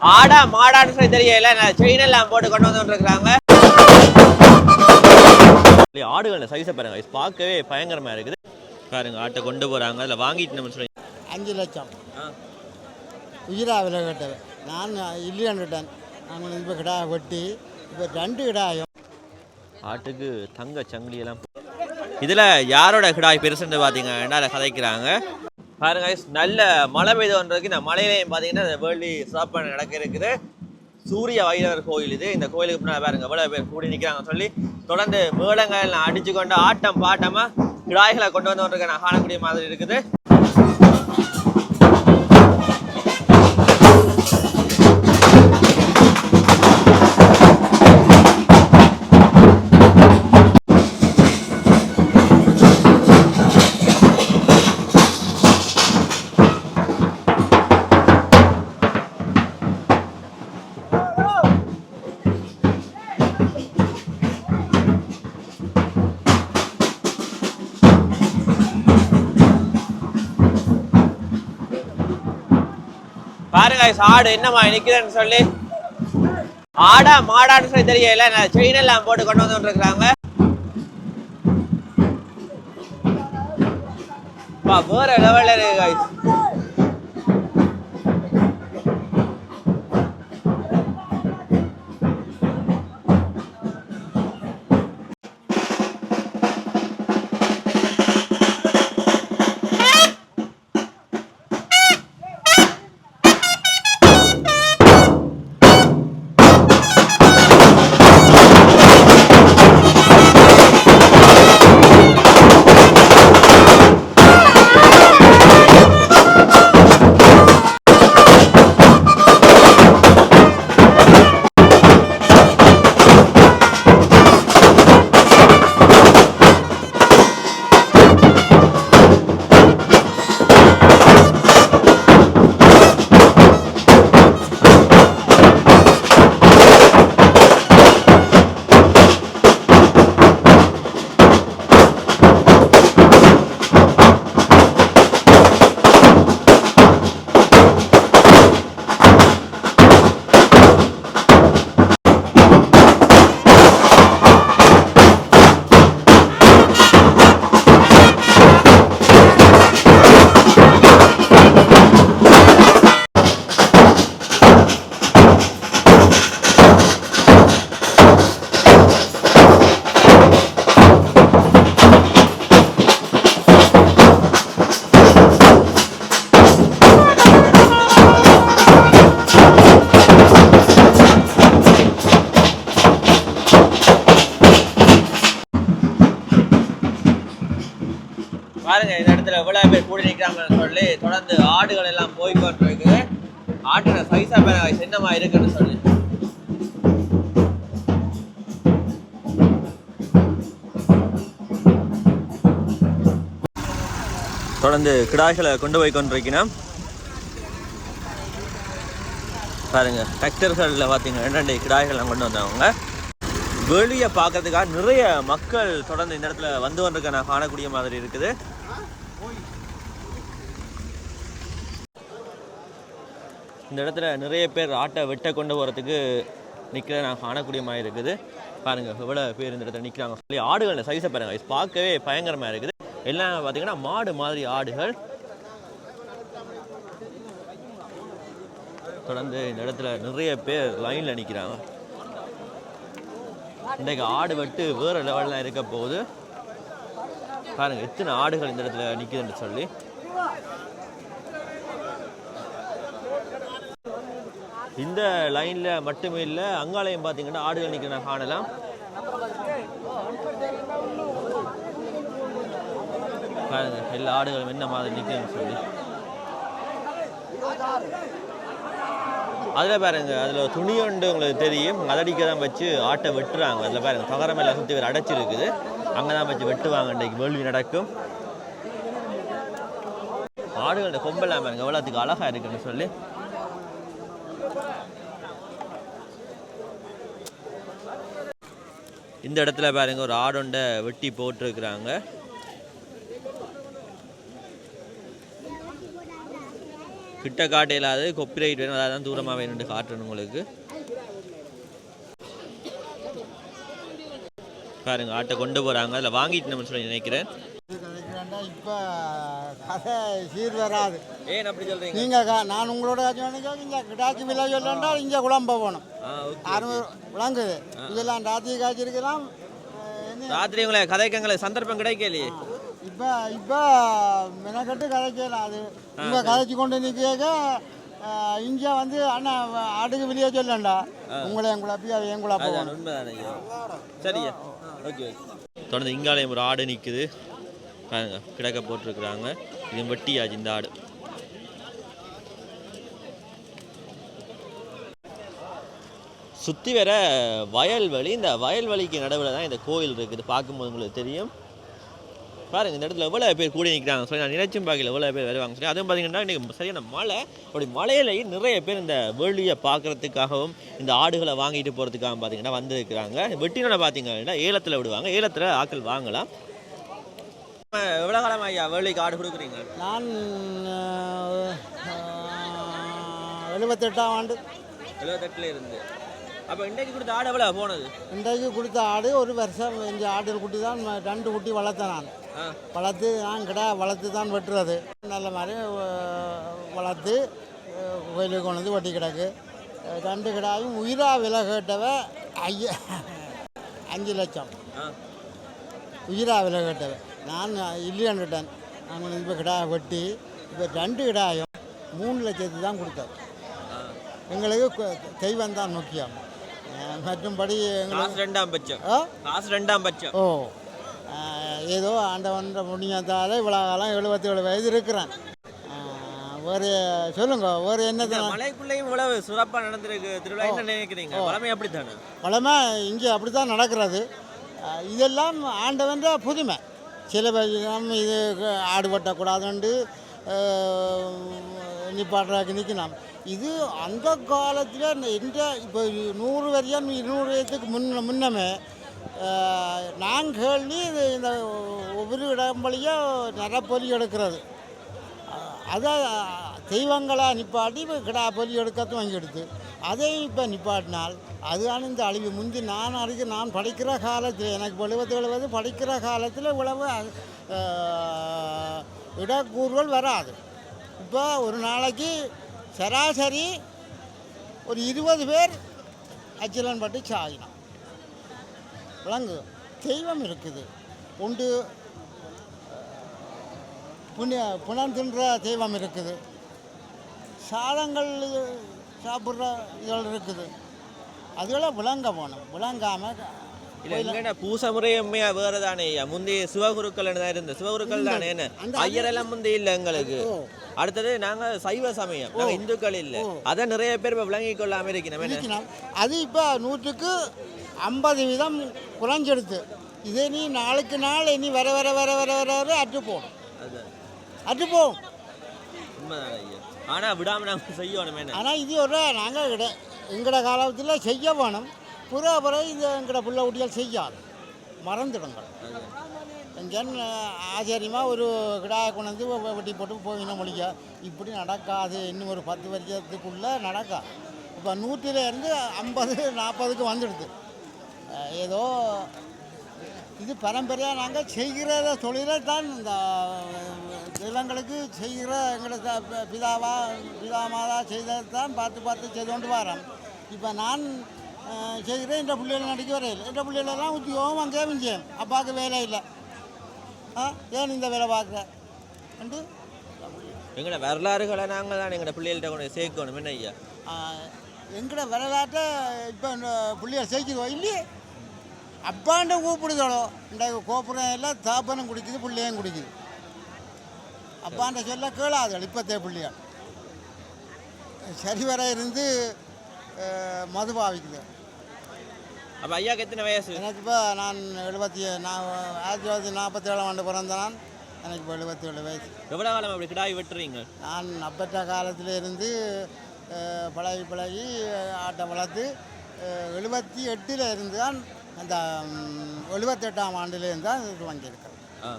ஆடா மாடான்னு சொல்லி தெரியல. செயின் போட்டு கொண்டு வந்து இருக்கிறாங்க ஆடுகள் சைஸை பாருங்க. பார்க்கவே பயங்கரமா இருக்குது. பாருங்க ஆட்டை கொண்டு போறாங்க. அதில் வாங்கிட்டு நம்ம சொல்லி. அஞ்சு லட்சம். ஆ. உயிரா விலை கட்டது நான் இல்லையாண்டுட்டேன் நாங்கள் இப்போ கிடாய வெட்டி இப்போ ரெண்டு கிடாயும் ஆட்டுக்கு தங்க சங்கிலி எல்லாம் இதுல யாரோட கிடாய் பெருசுன்னு பாத்தீங்கன்னா அதை கதைக்கிறாங்க. பாருங்க நல்ல மழை பெய்து வந்ததுக்கு இந்த மலையிலையும் பார்த்தீங்கன்னா இந்த வேர்ல்டி சிறப்பாக நடக்க இருக்குது. சூரிய வைரவர் கோயில் இது. இந்த கோயிலுக்கு முன்னாடி பாருங்க எவ்வளவு பேர் கூடி நிற்கிறாங்க சொல்லி தொடர்ந்து மேளங்கள் அடிச்சு கொண்டு ஆட்டம் பாட்டமாக கிடாய்களை கொண்டு வந்து கொண்டிருக்க நான் காணக்கூடிய மாதிரி இருக்குது. பாருங்க ஆடு என்னமா நிக்கிறேன்னு சொல்லி. ஆடா மாடான்னு சொல்லி தெரியல. செயின் எல்லாம் போட்டு கொண்டு வந்து இருக்கிறாங்க வேற லெவல்ல இருக்கு guys. பாருங்க பேர் கூடி நிற்கிறாங்கன்னு சொல்லி தொடர்ந்து ஆடுகள் எல்லாம் போய் கொண்டிருக்கு ஆட்டோட சைஸாக பேர சின்னமாக இருக்குன்னு சொல்லி. தொடர்ந்து கிடாய்களை கொண்டு போய் கொண்டிருக்கிறோம் பாருங்க டிராக்டர்களில் பார்த்தீங்கன்னா ரெண்டு கிடாய்களை கொண்டு வந்தவங்க. வெளியே பார்க்கறதுக்காக நிறைய மக்கள் தொடர்ந்து இந்த இடத்துல வந்து கொண்டிருக்க நான் காணக்கூடிய மாதிரி இருக்குது. இந்த இடத்துல நிறைய பேர் ஆட்டை வெட்ட கொண்டு போகிறதுக்கு நிற்கிற நான் காணக்கூடிய மாதிரி இருக்குது. பாருங்கள் எவ்வளோ பேர் இந்த இடத்துல நிற்கிறாங்க சொல்லி ஆடுகள் சைஸை பாருங்கள் இது பார்க்கவே பயங்கரமாக இருக்குது. எல்லாம் பார்த்தீங்கன்னா மாடு மாதிரி ஆடுகள். தொடர்ந்து இந்த இடத்துல நிறைய பேர் லைனில் நிற்கிறாங்க இன்றைக்கு ஆடு வெட்டு வேறு லெவலில் இருக்க போகுது. பாருங்க எத்தனை ஆடுகள் இந்த இடத்துல நிற்குதுன்னு சொல்லி. இந்த லைனில் மட்டுமே இல்லை அங்காலயம் பார்த்தீங்கன்னா ஆடுகள் நிற்கிற காணலாம். பாருங்க எல்லா ஆடுகளும் என்ன மாதிரி நிற்குதுன்னு சொல்லி. அதில் பாருங்க அதில் துணி ஒன்று உங்களுக்கு தெரியும். அதடிக்க தான் வச்சு ஆட்டை வெட்டுறாங்க. அதில் பாருங்க தகரம் எல்லாம் சுற்றி அடைச்சிருக்குது. அங்கே தான் வச்சு வெட்டுவாங்க இன்றைக்கு. வேள்வி நடக்கும். ஆடுகளோட கொம்பெல்லாம் பாருங்க எவ்வளோத்துக்கு அழகா இருக்குன்னு சொல்லி. இந்த இடத்துல பாருங்க ஒரு ஆடொண்டை வெட்டி போட்டிருக்கிறாங்க. கிட்ட காட்ட கொப்பிரைட் வேணும் அதான் தூரமாக வேணும்னு காட்டணும் உங்களுக்கு. பாருங்க ஆட்டை கொண்டு போகிறாங்க அதில் வாங்கிட்டு நம்ம சொல்லி நினைக்கிறேன். இப்போ கதை சீர் வராது ஏன் அப்படி சொல்கிறீங்க நீங்கள் நான் உங்களோட இங்கே கிடாச்சி விலை சொல்லண்டா இங்கே குழம்ப போகணும். அறுநூறு விளங்குது. இதெல்லாம் ராத்திரி காய்ச்சி இருக்கலாம். என்ன ராத்திரி உங்களை கதைக்கங்களை சந்தர்ப்பம் கிடைக்கலையே. இப்போ இப்போ மெனக்கட்டு கதைக்கலாம். அது இங்கே கதைச்சி கொண்டு நிற்க இங்கே வந்து அண்ணா ஆட்டுக்கு வெளியே சொல்லண்டா உங்களை என் குழப்பி அது என் குழப்ப அதான் உண்மைதானே ஐயா. சரியா. ஓகே தொடர்ந்து இங்காலயம் ஒரு ஆடு நிற்குது பாருங்க கிடக்க போட்டிருக்கிறாங்க. இது வெட்டியாச்சு இந்த ஆடு. சுற்றி வர வயல்வெளி. இந்த வயல்வெளிக்கு நடுவில் தான் இந்த கோயில் இருக்குது. பார்க்கும்போது உங்களுக்கு தெரியும். பாருங்க இந்த இடத்துல எவ்வளோ பேர் கூடி நிற்கிறாங்க சொல்லி நான் நினைச்சும் பார்க்கல எவ்வளோ பேர் வருவாங்க. சொல்லி அதுவும் பார்த்தீங்கன்னா இன்றைக்கி சரியான மழை. அப்படி மலையிலேயே நிறைய பேர் இந்த வேள்வியை பார்க்குறதுக்காகவும் இந்த ஆடுகளை வாங்கிட்டு போகிறதுக்காக பார்த்தீங்கன்னா வந்திருக்கிறாங்க. வெட்டினோட பார்த்தீங்கன்னா ஏலத்தில் விடுவாங்க. ஏலத்தில் ஆட்கள் வாங்கலாம். எவ்வளோ காலம் ஐயா வேள்விக்கு ஆடு கொடுக்குறீங்க? நான் எழுபத்தெட்டாம் ஆண்டு. எழுபத்தெட்டில் இருந்து. அப்போ இன்றைக்கு கொடுத்த ஆடு எவ்வளோ போனது? இன்றைக்கு கொடுத்த ஆடு ஒரு வருஷம் இந்த ஆடு குட்டி தான் ரெண்டு குட்டி வளர்த்தேன் நான். வளர்த்து நான் கிடா வளர்த்து தான் வெட்டுறது. நல்ல மாதிரி வளர்த்து கோயிலுக்கு கொண்டு வந்து வெட்டி கிடக்கு. ரெண்டு கிடாயும் உயிராக விலை கேட்டவ ஐயா அஞ்சு லட்சம். உயிராக விலை கேட்டவ. நான் இல்லைன்னுட்டேன் நாங்கள் இப்போ கிடா வெட்டி இப்போ ரெண்டு கிடாயும் மூணு லட்சத்துக்கு தான் கொடுத்தோம் ஆ. எங்களுக்கு தெய்வம் தான் முக்கியம். மற்றும்படி எங்களுக்கு ரெண்டாம் பட்சம். ரெண்டாம் பட்சம். ஓ. ஏதோ ஆண்டவன் புண்ணியத்தால் இவ்வளோ காலம் எழுபத்தேழு வயது இருக்கிறேன். வேறு சொல்லுங்க இந்த என்னது மலைக்குள்ளேயும் இவ்வளவு சிறப்பாக நடந்திருக்கு. திருவிழா என்ன நினைக்கிறீங்க? பழமை அப்படித்தானே? பழமை இங்கே அப்படி தான் நடக்கிறது இதெல்லாம் ஆண்டவன்ற புதுமை. சில பேர் இது ஆடு வெட்டக்கூடாதுண்டு நிப்பாட்டுறாக்கு நிற்கணும். இது அந்த காலத்தில் எந்த இப்போ நூறு வரையும் இருநூறு வயதுக்கு முன்ன முன்னமே அஹ், நான் கேள்வி இது இந்த ஒவ்வொரு இடம்பளியும் நிறப்பொலி எடுக்கிறது. அதை தெய்வங்களாக நிப்பாட்டி இப்போ கிடா பொலி எடுக்கிறது வாங்கி எடுத்து அதையும் இப்போ நிப்பாட்டினால் அதுதான் இந்த அழிவு. முந்தி நான் அறிக்கை நான் படிக்கிற காலத்தில் எனக்கு எழுபது எழுபது படிக்கிற காலத்தில் இவ்வளவு இடக்கூறுகள் வராது. இப்போ ஒரு நாளைக்கு சராசரி ஒரு இருபது பேர் அச்சிலன்பட்டு பட்டு விளங்கு தெய்வம் இருக்குது. உண்டு புண்ணிய புனம் தின்ற தெய்வம் இருக்குது. சாதங்கள் சாப்பிட்ற இதெல்லாம் இருக்குது. அதுகளை விளங்க போகணும் விளங்காமல் இல்ல எங்கடா பூச முறையுமே வேற தானே முந்தைய சிவகுருக்கள் தான் இருந்த சிவகுருக்கள் தானே என்ன? அந்த ஐயர் எல்லாம் முந்தைய இல்ல எங்களுக்கு. அடுத்தது நாங்க சைவ சமயம். நாங்க இந்துக்கள் இல்ல. அத நிறைய பேர் இப்ப விளங்கி கொள்ளாம இருக்கணும். என்ன? இருக்கணும். அது இப்போ நூற்றுக்கு ஐம்பது வீதம் குறைஞ்செடுத்து. இதே நீ நாளுக்கு நாள் இனி வர வர வர வர வர வர அற்று போகும் அது அற்று போகும். உண்மைதான் ஐயா. ஆனா விடாம நாங்க செய்யணும் ஆனால் இது ஒரு நாங்கள் இட எங்கட காலத்தில் செய்ய வேணும். புற பிறகு இது எங்கட பிள்ளை குட்டிகள் செய்யாது. மறந்துடுங்கள். எங்கேன் ஆச்சரியமாக ஒரு கிடாயை கொண்டு வந்து வெட்டி போட்டு போயின மொழிக்க இப்படி நடக்காது. இன்னும் ஒரு பத்து வருஷத்துக்குள்ளே நடக்காது இப்போ நூற்றிலேருந்து ஐம்பது நாற்பதுக்கு வந்துடுது. ஏதோ இது பரம்பரையாக நாங்கள் செய்கிற தொழிலை தான் இந்த தெய்வங்களுக்கு செய்கிற எங்களுக்கு ப- பிதாவா பிதாமாதா செய்ததை தான் பார்த்து பார்த்து செய்து கொண்டு வரோம். இப்போ நான் செய்கிறேன் இந்த பிள்ளைகள் நடிக்க வரையில் இந்த பிள்ளைகளெல்லாம் உத்தியோகம் அங்கே மிஞ்சேன் அப்பாவுக்கு வேலை இல்லை. ஆ ஏன் இந்த வேலை பார்க்குற? வந்து எங்கட வரலாறுகளை நாங்க தான் எங்கட பிள்ளைகள்கிட்ட கொண்டு சேர்க்கணும். என்ன ஐயா? எங்கட வரலாற்றை இப்போ பிள்ளைகள் செய்கிறதோ இல்லையே? அப்பாண்ட கூப்பிடுதோ இந்த கோபுரம் எல்லாம் தாப்பனம் குடிக்குது பிள்ளையும் குடிக்குது. அப்பாண்ட சொல்ல கேளாது இப்போத்தே பிள்ளைகள் சரி வர இருந்து மது பாவிக்குது. அப்ப ஐயாக்கு எத்தனை வயசு? எனக்கு இப்போ நான் எழுபத்தி நான் ஆயிரத்தி தொள்ளாயிரத்தி நாற்பத்தேழாம் ஆண்டு பிறந்த நான் எனக்கு இப்போ எழுபத்தி ஏழு வயசு. எவ்வளவு காலம் அப்படி கிடாய் வெட்டுறீங்க? நான் அப்பற்ற காலத்தில் இருந்து பழகி பழகி ஆட்டை வளர்த்து எழுபத்தி எட்டில் இருந்து தான் அந்த எழுபத்தெட்டாம் ஆண்டிலேருந்து தான் இது வாங்கியிருக்கேன் ஆ.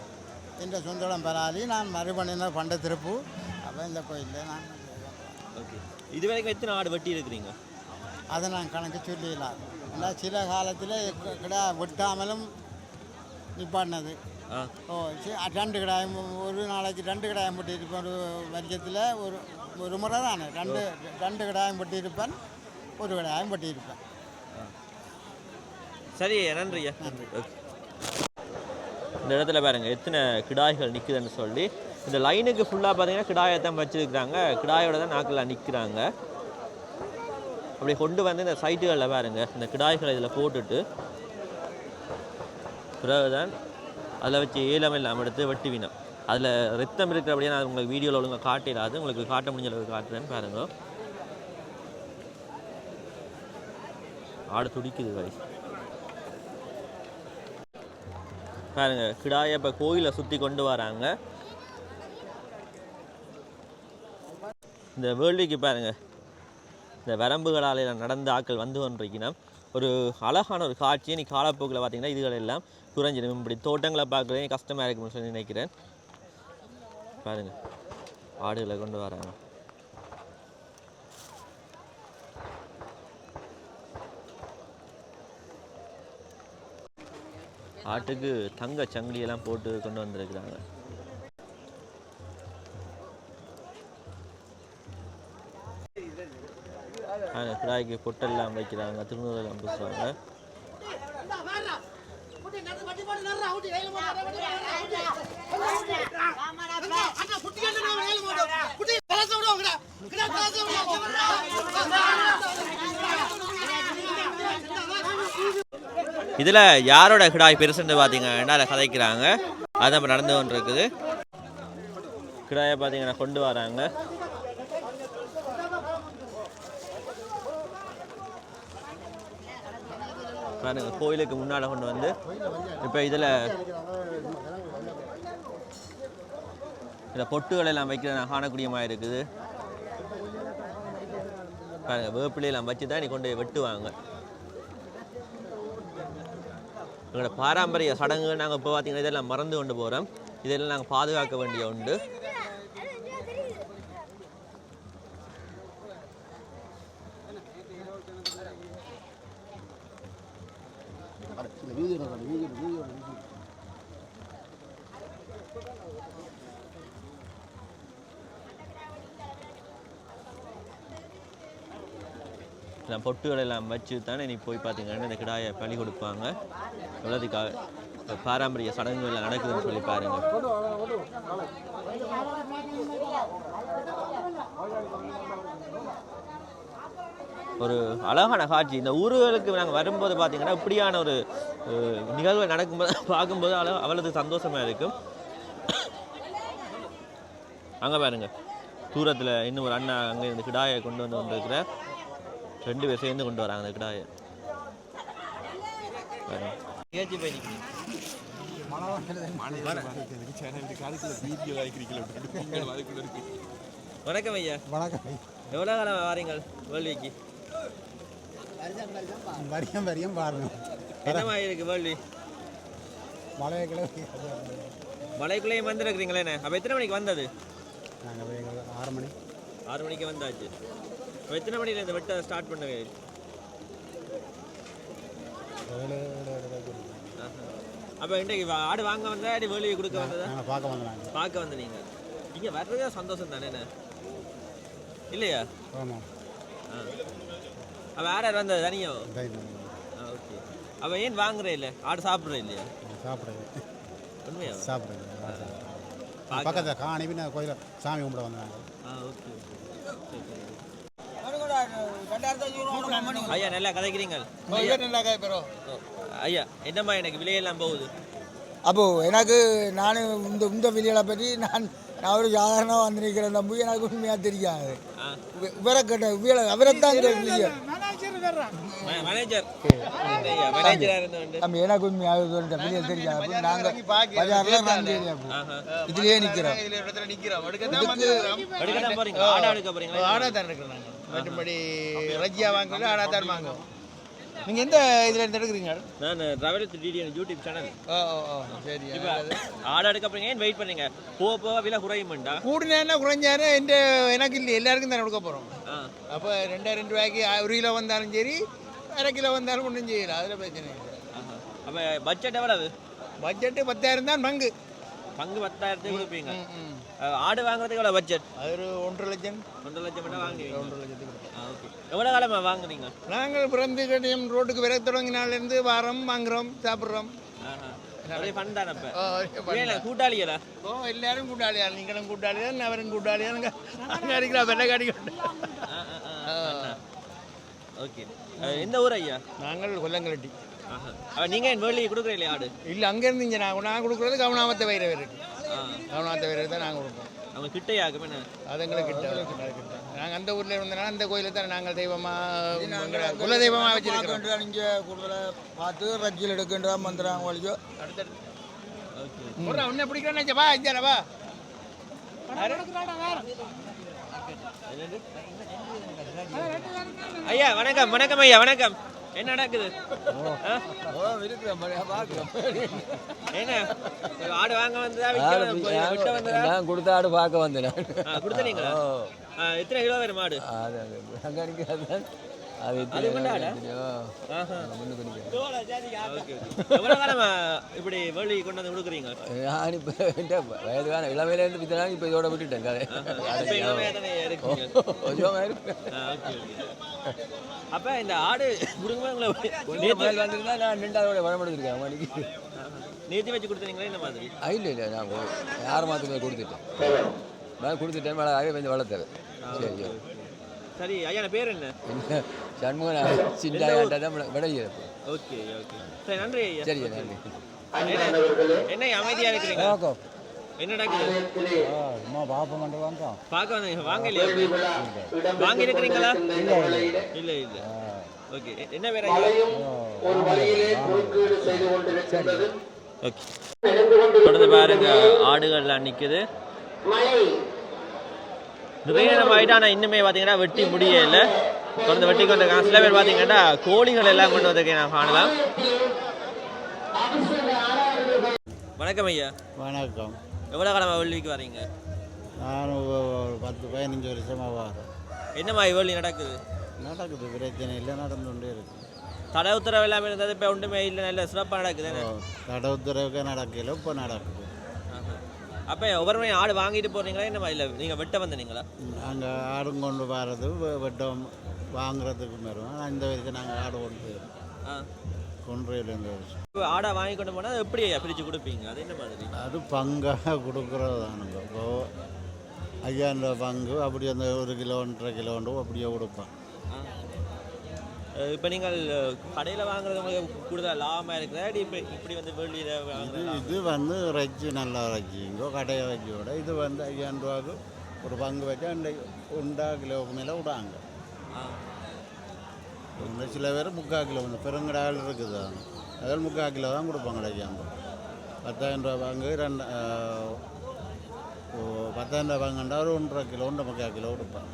என்ற சொந்தம் பெறாலி நான் மறுபணினர் பண்ட திருப்பு. அப்போ இந்த கோயிலில் நான் ஓகே. இது வரைக்கும் எத்தனை ஆடு வெட்டி இருக்கிறீங்க? அதை நான் கணக்கு சொல்லிடலாம் இல்லை சில காலத்தில் கிடா வெட்டாமலும் நிப்பாட்டினது. ஆ. ஓ சரி ரெண்டு கிடாயம் ஒரு நாளைக்கு ரெண்டு கிடாயம் வெட்டியிருப்பேன். ஒரு வருஷத்தில் ஒரு ஒரு முறை தானே. ரெண்டு ரெண்டு கிடாயம் வெட்டியிருப்பேன் ஒரு கிடாயம் வெட்டியிருப்பேன். சரி நன்றியா. இந்த இடத்துல பாருங்க எத்தனை கிடாய்கள் நிற்குதுன்னு சொல்லி இந்த லைனுக்கு ஃபுல்லாக பார்த்தீங்கன்னா கிடாயை தான் வச்சிருக்கிறாங்க. கிடாயோட தான் நாக்கில் நிற்கிறாங்க அப்படி கொண்டு வந்து இந்த சைட்டுகளில் பாருங்க இந்த கிடாய்களை இதில் போட்டுட்டு பிறகுதான் அதில் வச்சு ஏலம் எல்லாம் எடுத்து வெட்டுவினோம் அதில் ரத்தம் இருக்கிறபடியே நான் உங்களுக்கு வீடியோவில் ஒழுங்காக காட்டிடாது. உங்களுக்கு காட்ட முடிஞ்ச அளவுக்கு காட்டுறேன்னு பாருங்க. ஆடு துடிக்குது வயசு பாருங்க கிடாயை இப்போ கோயிலை சுற்றி கொண்டு வராங்க. இந்த வேள்விக்கு பாருங்க இந்த வரம்புகளால் நடந்த ஆட்கள் வந்து கொண்டிருக்கணும் ஒரு அழகான ஒரு காட்சியை நீ காலப்போக்கில் பார்த்தீங்கன்னா இதுகள் எல்லாம் குறைஞ்சிடும். இப்படி தோட்டங்களை பார்க்கறதே கஷ்டமாக இருக்கும்னு சொல்லி நினைக்கிறேன். பாருங்க ஆடுகளை கொண்டு வராங்க. ஆட்டுக்கு தங்க சங்கிலியெல்லாம் போட்டு கொண்டு வந்திருக்கிறாங்க. கிராய்க்கு கிடாய்க்கு பொட்டெல்லாம் வைக்கிறாங்க. திருநூறெல்லாம் பூசுறாங்க இதில் யாரோட கிடாய் பெருசுன்னு பார்த்தீங்கன்னா அதை கதைக்கிறாங்க. அது இப்போ நடந்து கொண்டு இருக்குது கிடாயை பார்த்தீங்கன்னா கொண்டு வராங்க. பாருங்க கோயிலுக்கு முன்னால் கொண்டு வந்து இப்போ இதில் இந்த பொட்டுகள் எல்லாம் வைக்கிற காணக்கூடிய மாதிரி இருக்குது. பாருங்க வேப்பிலையெல்லாம் வச்சு தான் நீ கொண்டு போய் வெட்டுவாங்க. எங்களோட பாரம்பரிய சடங்குகள் நாங்கள் இப்போ பார்த்தீங்கன்னா இதெல்லாம் மறந்து கொண்டு போகிறோம் இதெல்லாம் நாங்கள் பாதுகாக்க வேண்டிய உண்டு எல்லாம் பொட்டுகள் எல்லாம் வச்சு தானே நீ போய் பார்த்தீங்கன்னா இந்த கிடாயை பலி கொடுப்பாங்க. எவ்வளோதுக்காக பாரம்பரிய சடங்குகள் எல்லாம் நடக்குதுன்னு சொல்லி பாருங்க. ஒரு அழகான காட்சி. இந்த ஊர்களுக்கு நாங்கள் வரும்போது பார்த்தீங்கன்னா இப்படியான ஒரு அஹ், நிகழ்வு நடக்கும்போது பார்க்கும்போது அழ அவ்வளவு சந்தோஷமாக இருக்கும். அங்கே பாருங்க. தூரத்தில் இன்னும் ஒரு அண்ணா அங்கே இந்த கிடாயை கொண்டு வந்து கொண்டிருக்கிற ரெண்டு பேர் சேர்ந்து கொண்டு வராங்க அந்த கிடாயை. வணக்கம் ஐயா. வணக்கம் எவ்வளோ காலம் வாரீங்க வேள்விக்கு? வரியம் வரியம் பாருங்க. என்னமா இருக்கு வேள்வி? மலைய கிழக்கு மலைக்குள்ளேயும் வந்துருக்குறீங்களே அப்போ எத்தனை மணிக்கு வந்தது? நாங்கள் ஆறு மணி. ஆறு மணிக்கு வந்தாச்சு. எத்தனை மணிக்கு இந்த வெட்ட ஸ்டார்ட் பண்ணுங்க? அப்போ இன்றைக்கு ஆடு வாங்க வந்தா அடி வேள்வி கொடுக்க வந்ததா? பார்க்க நாங்கள் பார்க்க வந்து நீங்கள் இங்கே வர்றதே சந்தோஷம் தானே என்ன? இல்லையா? ஆமாம் ஆ. அப்போ யார் யார் வந்தது? தனியோ? ஆ ஓகே. அப்போ ஏன் வாங்குறே இல்லை? ஆடு சாப்பிட்றே இல்லையா? சாப்பிட்றது உண்மையா? சாப்பிட்றது பக்கத்தில் காணி நான் கோயிலில் சாமி கும்பிட வந்தாங்க ஆ ஓகே ஐயா நல்லா கதைக்கிறீங்க ஐயா. ஓ, ஐயா என்னம்மா எனக்கு விலையெல்லாம் போகுது? அப்போ எனக்கு நான் இந்த இந்த விலைகளை பற்றி நான் நான் ஒரு சாதாரணமாக வந்திருக்கிறேன் தம்பி எனக்கு உண்மையாக தெரியாது. இவரை கேட்ட இவரை மேனேஜராக இருந்தவண்டு தம்பி எனக்கு உண்மையாக தெரியாது. நாங்கள் பஜாரில் வந்து இதுலேயே நிற்கிறோம் மற்றபடி ரஜ்ஜியா வாங்கல ஆடா தான் வாங்குவோம். நீங்கள் எந்த இதில் இருந்து எடுக்கிறீங்க? நான் ரவல் டிடிஎன் யூடியூப் சேனல் ஓ ஓ சரி ஆடு எடுக்க போறீங்க ஏன் வெயிட் பண்ணீங்க? போக போக விலை குறையுமெண்டா? கூடினேன்னா குறைஞ்சாரு எந்த எனக்கு இல்லை எல்லாருக்கும் தான் கொடுக்க போகிறோம் அப்போ ரெண்டாயிரம் ரூபாய்க்கு ஒரு கிலோ வந்தாலும் சரி அரை கிலோ வந்தாலும் ஒன்றும் செய்யல அதில் பிரச்சனை இல்லை. அப்ப பட்ஜெட் எவ்வளவு? பட்ஜெட்டு பத்தாயிரம் தான் பங்கு பங்கு பத்தாயிரத்துக்கு கொடுப்பீங்க. ஆடு வாங்குறதுக்கு எவ்வளவு பட்ஜெட் அது ஒரு ஒன்றரை லட்சம். ஒன்றரை லட்சம் மட்டும் வாங்குவீங்க. ஒன்றரை லட்சத்துக்கு ஓகே. எவ்வளோ காலமா வாங்குறீங்க? நாங்கள் பிறந்து கட்டியம் ரோட்டுக்கு விறகு தொடங்கினாலேருந்து வாரம் வாங்குறோம் சாப்பிட்றோம். கூட்டாளிகளா? ஓ எல்லாரும் கூட்டாளியா நீங்களும் கூட்டாளியா அவரும் கூட்டாளியா அங்கே அடிக்கிறா வெள்ளை காடிக்கொண்டு ஓகே. எந்த ஊர் ஐயா? நாங்கள் கொல்லங்கலட்டி. நீங்க வேலையை கொடுக்குறீங்களே ஆடு? இல்லை அங்கேருந்து இங்கே நான் நான் கொடுக்குறது கவனாமத்த வயிறு இருக்கு. ஆ. கவனாமத்த வயிறு தான் நாங்கள் கொடுப்போம். அவங்க கிட்டையாகும் என்ன? அது எங்களுக்கு கிட்ட நாங்கள் அந்த ஊரில் இருந்தனால அந்த கோயிலை தான் நாங்கள் தெய்வமாக குல தெய்வமாக வச்சிருக்கிறோம். இங்கே கூடுதலாக பார்த்து ரஜில் எடுக்கின்றா மந்திரம் வழியோ. ஓகே. போடுறா உன்னை பிடிக்கிறேன்னு வா இஞ்சால வா. ஐயா வணக்கம் வணக்கம் ஐயா வணக்கம். என்ன நடக்குது? என்ன? ஆடு வாங்க வந்ததா விட்ட வந்ததா? நான் கொடுத்த ஆடு பார்க்க வந்தேன். கொடுத்தனீங்களா? எத்தனை கிலோ வரும் ஆடா? தெரியும். காலமா இப்படி வேலி கொண்டு வந்து கொடுக்குறீங்க நான் இப்போ இளமையிலேருந்து வித்தனா இப்போ இதோட விட்டுட்டேன் கதை. இப்ப இளமையா தானே இருக்கீங்க. கொஞ்சம் இருக்கு. ஆ, ஓகே, ஓகே. அப்ப இந்த ஆடு மேல் வந்திருந்தா நான் ரெண்டாவது வரமாட்டிருக்கேன் மணிக்கு நேத்தி வச்சு கொடுத்தீங்களா இந்த மாதிரி? இல்லை இல்லை நான் ஆறு மாதத்துக்கு கொடுத்துட்டேன். நான் கொடுத்துட்டேன் மேலே ஆகவே கொஞ்சம் வளர்த்தது. சரி சரி. ஐயா பேர் என்ன? சண்முகன் சிண்டாயாண்டா தான் விடையிற ஓகே ஓகே. சரி நன்றி ஐயா. சரி நன்றி. என்ன அமைதியா இருக்கிறீங்க? என்ன நடக்குது? அம்மா பாப்பம் கொண்டு வந்தோம் பார்க்க வந்தீங்க. வாங்க இல்லையா? வாங்கி இருக்கிறீங்களா இல்ல இல்ல ஓகே. என்ன ஐயா? ஓகே. தொடர்ந்து பாருங்க ஆடுகள்லாம் நிக்குது. நிறைய நேரம் ஆயிட்டு ஆனால் இன்னுமே பார்த்தீங்கன்னா வெட்டி முடியல. தொடர்ந்து வெட்டி கொண்டு இருக்காங்க சில பேர் பார்த்தீங்கன்னா கோழிகள் எல்லாம் கொண்டு வந்திருக்கேன் நான் காணலாம் வணக்கம் ஐயா. வணக்கம். எவ்வளோ காலமாக வெள்ளிக்கு வரீங்க நான் ஒரு பத்து பதினஞ்சு வருஷமாக வரேன். என்ன மாதிரி வேலி நடக்குது? நடக்குது பிரச்சனை இல்லை நடந்து கொண்டே இருக்கு. தடை உத்தரவு எல்லாமே இருந்தது இப்போ ஒன்றுமே இல்லை நல்ல சிறப்பாக நடக்குது? கடை உத்தரவுக்கு நடக்கல இப்போ நடக்குது. அப்போ ஒவ்வொரு மணி ஆடு வாங்கிட்டு போறீங்களா என்ன இல்லை நீங்கள் வெட்ட வந்தீங்களா நாங்கள் ஆடும் கொண்டு வர்றது வெட்டம். வாங்குறதுக்கு வரும் இந்த வரைக்கும் நாங்கள் ஆடு கொண்டு இப்போ ஆடை வாங்கி கொண்டு போனால் எப்படி பிரித்து கொடுப்பீங்க? அது என்ன மாதிரி? அது பங்காக கொடுக்குறது தானுங்க இப்போ ஐயாயிரம் ரூபா பங்கு அப்படி அந்த ஒரு கிலோ ஒன்றரை கிலோ அப்படியே கொடுப்பேன் இப்போ நீங்கள் கடையில் வாங்குறது உங்களுக்கு கூடுதல் லாபமாக இல்லாட்டி இப்போ இப்படி வந்து வெளியில் இது வந்து இறைச்சி நல்லா இறைச்சி இங்கோ கடை. இறைச்சியோட இது வந்து ஐயாயிரம் ரூபாய்க்கு ஒரு பங்கு வச்சா அந்த உண்டா கிலோவுக்கு மேலே விடாங்க. இந்த சில பேர் முக்கால் கிலோ இந்த பெருங்கடாயில் இருக்குது அதில் முக்கால் கிலோ தான் கொடுப்பாங்க ரூபா பத்தாயிரம் ரூபா பங்கு ரெண்டு பத்தாயிரம் ரூபா பங்குண்டா ஒரு ஒன்றரை கிலோ ஒன்றரை முக்கால் கிலோ கொடுப்பாங்க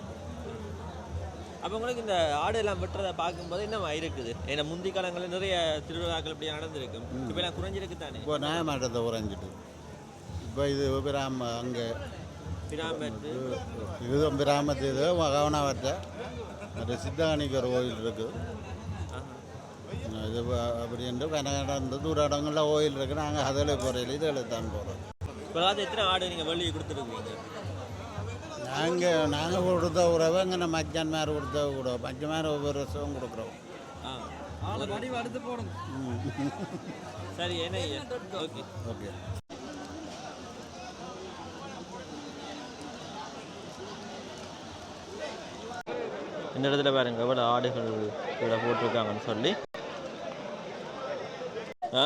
அப்போ உங்களுக்கு இந்த ஆடு எல்லாம் வெட்டுறதை பார்க்கும்போது என்னமா இருக்குது ஏன்னா முந்தி காலங்களில் நிறைய திருவிழாக்கள் இப்படி நடந்திருக்கு இப்போ எல்லாம் குறைஞ்சிருக்கு தானே இப்போ நியாயமாட்டத்தை உறைஞ்சிட்டு இப்போ இது பிராம அங்கே பிராமத்து இது பிராமத்து இது கவனாவத்தை அது சித்தானிக்கு ஒரு கோயில் இருக்குது இது வ- அப்படின்ட்டு கனகட இந்த தூர இடங்களில் கோயில் இருக்குது நாங்கள் அதில் போகிறதில்ல இதில் தான் போகிறோம் இப்போ எத்தனை ஆடு நீங்கள் வெளியே கொடுத்துருக்கீங்க? நாங்கள் நாங்கள் கொடுத்த உறவை இங்கே நம்ம மச்சான் மேலே கொடுத்த கூட மச்சான் மேலே ஒவ்வொரு வருஷமும் கொடுக்குறோம். ஆ. அடுத்து போடணும். சரி என்ன? ஓகே. ஓகே. இந்த இடத்துல பாருங்க எவ்வளோ ஆடுகள் இதில் போட்டிருக்காங்கன்னு சொல்லி. ஆ?